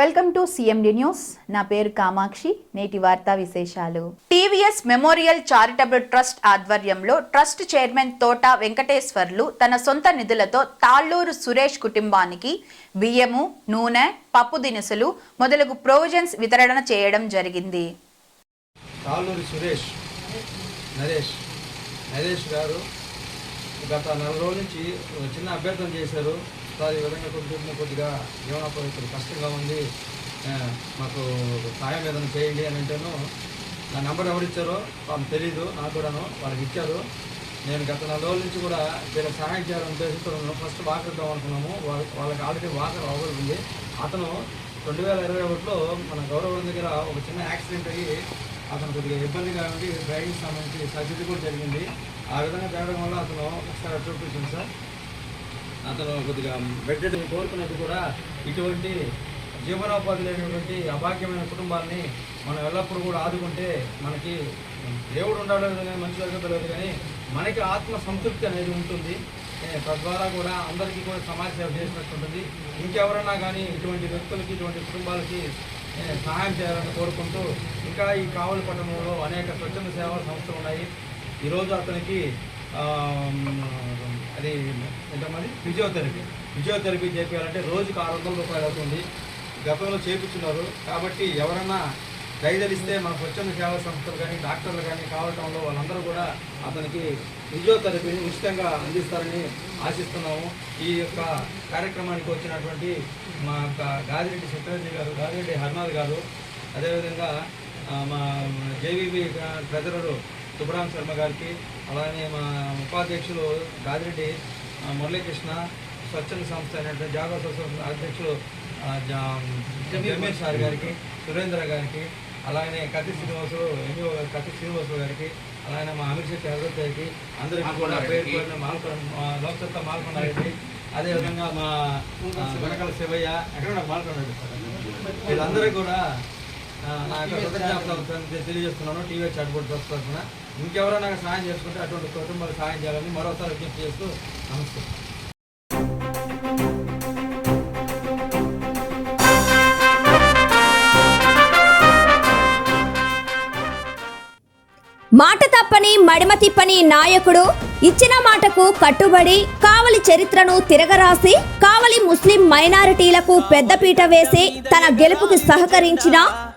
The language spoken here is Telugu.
వెల్కమ్ టు సిఎండి న్యూస్ నా పేరు కామాక్షి. నేటి వార్తా విశేషాలు. టీవీఎస్ మెమోరియల్ చారిటబుల్ ట్రస్ట్ ఆధ్వర్యంలో ట్రస్ట్ చైర్మన్ తోట వెంకటేశ్వర్లు తన సొంత నిధులతో తాళ్ళూరు సురేష్ కుటుంబానికి బియ్యము నూనె పప్పు దినుసులు మొదలగు ప్రొవిజన్స్ వితరణ చేయడం జరిగింది. తాళ్ళూరు సురేష్ నరేష్ నరేష్ గారు గత నెల రోజు నుంచి చిన్న అభ్యర్థన చేశారు. సార్ ఈ విధంగా కొట్టుకుంటున్న కొద్దిగా జీవనోపాధి కొద్దిగా కష్టంగా ఉంది. మాకు సాయం ఏదైనా చేయండి అని అంటేను నా నెంబర్ ఎవరు ఇచ్చారో వాళ్ళకి తెలీదు నాకు కూడాను వాళ్ళకి ఇచ్చారు. నేను గత నెల రోజుల నుంచి కూడా వీళ్ళకి సహాయం చేయాలని ఉద్దేశిస్తున్నాను ఫస్ట్ వాకర్ ఇద్దాం అనుకున్నాము వాళ్ళకి వాళ్ళకి ఆల్రెడీ వాకర్ అవసరం అతను రెండు వేల ఇరవై ఒకటిలో మన గౌరవం దగ్గర ఒక చిన్న యాక్సిడెంట్ అయ్యి అతను కొద్దిగా ఇబ్బందిగా ఉండి డ్రైవింగ్ సంబంధించి సర్జరీ కూడా జరిగింది. ఆ విధంగా జరగడం వల్ల అతను ఒకసారి చూపించింది సార్. అతను కొద్దిగా బెడ్ కోరుకున్నట్టు కూడా ఇటువంటి జీవనోపాధి లేనటువంటి అభాగ్యమైన కుటుంబాన్ని మనం ఎల్లప్పుడూ కూడా ఆదుకుంటే మనకి దేవుడు ఉండడం కానీ మంచి ఎదుగుతో లేదు కానీ మనకి ఆత్మ సంతృప్తి అనేది ఉంటుంది. తద్వారా కూడా అందరికీ కూడా సమాజ సేవ చేసినట్టు ఉంటుంది. ఇంకెవరన్నా కానీ ఇటువంటి వ్యక్తులకి ఇటువంటి కుటుంబాలకి సహాయం చేయాలని కోరుకుంటూ ఇంకా ఈ కావలి పట్టణంలో అనేక స్వచ్ఛంద సేవా సంస్థలు ఉన్నాయి. ఈరోజు అతనికి అది ఎంతమంది ఫిజియోథెరపీ. ఫిజియోథెరపీ చేపించాలంటే రోజుకు ఆరు వందల రూపాయలు అవుతుంది. గతంలో చేపించున్నారు. కాబట్టి ఎవరన్నా దయదలిస్తే మనకు స్వచ్ఛంద సేవా సంస్థలు కానీ డాక్టర్లు కానీ కావటంలో వాళ్ళందరూ కూడా అతనికి ఫిజియోథెరపీని ఉచితంగా అందిస్తారని ఆశిస్తున్నాము. ఈ యొక్క కార్యక్రమానికి వచ్చినటువంటి మా యొక్క గాదిరెడ్డి సెక్రటరీ గారు గాదిరెడ్డి హర్నాథ్ గారు అదేవిధంగా మా జేవీబీ ట్రెజరరు సుబ్రహ్మ శర్మ గారికి అలానే మా ఉపాధ్యక్షులు గాదిరెడ్డి మురళీకృష్ణ స్వచ్ఛంద సంస్థ అయినటువంటి జాగృత సంస్థ అధ్యక్షులు జమీర్ సార్ గారికి సురేంద్ర గారికి అలాగే కత్తి శ్రీనివాసులు ఎన్జిఓ గారు కత్తి శ్రీనివాసులు గారికి అలాగే మా అమీర్ శెట్టి హజరత్ గారికి అందరికీ కూడా పేరు పేరున మాల్కొండ మా లోక్సత్తా మాల్కొండ గారికి అదేవిధంగా మా వెనకాల శివయ్య ఎక్కడ మాల్కొండ వీళ్ళందరూ కూడా నా యొక్క తెలియజేస్తున్నాను టీవీ చాట్బోర్డ్ తరఫున. ఇంకెవరైనా నాకు సహాయం చేసుకుంటే అటువంటి కుటుంబాలు సాయం చేయాలని మరోసారి విజ్ఞప్తి చేస్తూ నమస్తే మాట తప్పని మడిమ తిప్పని నాయకుడు ఇచ్చిన మాటకు కట్టుబడి కావలి చరిత్రను తిరగరాసి కావలి ముస్లిం మైనారిటీలకు పెద్దపీట వేసి తన గెలుపుకు సహకరించిన